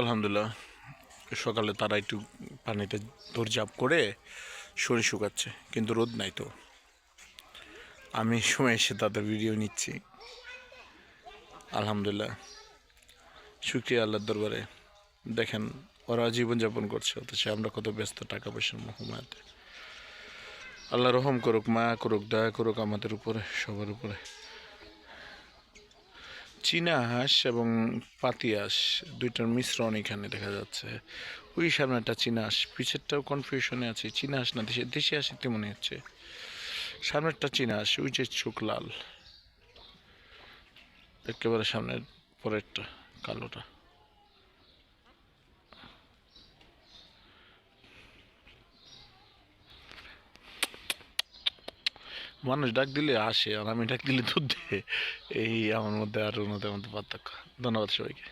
আলহামদুলিল্লাহ। সকালে তারা একটু পানিতে দৌড়ঝাঁপ করে শরীর শুকাচ্ছে, কিন্তু রোদ নাই তো। আমি সময় এসে তাদের ভিডিও নিচ্ছি। আলহামদুলিল্লাহ। শুক্রিয়া আল্লাহর দরবারে। দেখেন, ওরা জীবনযাপন করছে, অথচ আমরা কত ব্যস্ত টাকা পয়সার মহমায়াতে। আল্লাহ রহম করুক, মায়া করুক, দয়া করুক আমাদের উপরে, সবার উপরে। চীনা হাঁস এবং পাতি হাঁস দুইটার মিশ্রণ এখানে দেখা যাচ্ছে। ওই সামনে একটা চীনা হাঁস, পিছেরটাও কনফিউশনে আছে, চীনা হাঁস না, দেশে, দেশি হাঁসিতে মনে হচ্ছে। সামনেরটা চীনা হাঁস, ওই যে চোখ লাল। একেবারে সামনের পরেরটা, কালোটা। মানুষ ডাক দিলে আসে, আর আমি ডাক দিলে দুধ দেয় এই আমার মধ্যে আর অন্যদের মধ্যে পার্থক্য। ধন্যবাদ সবাইকে।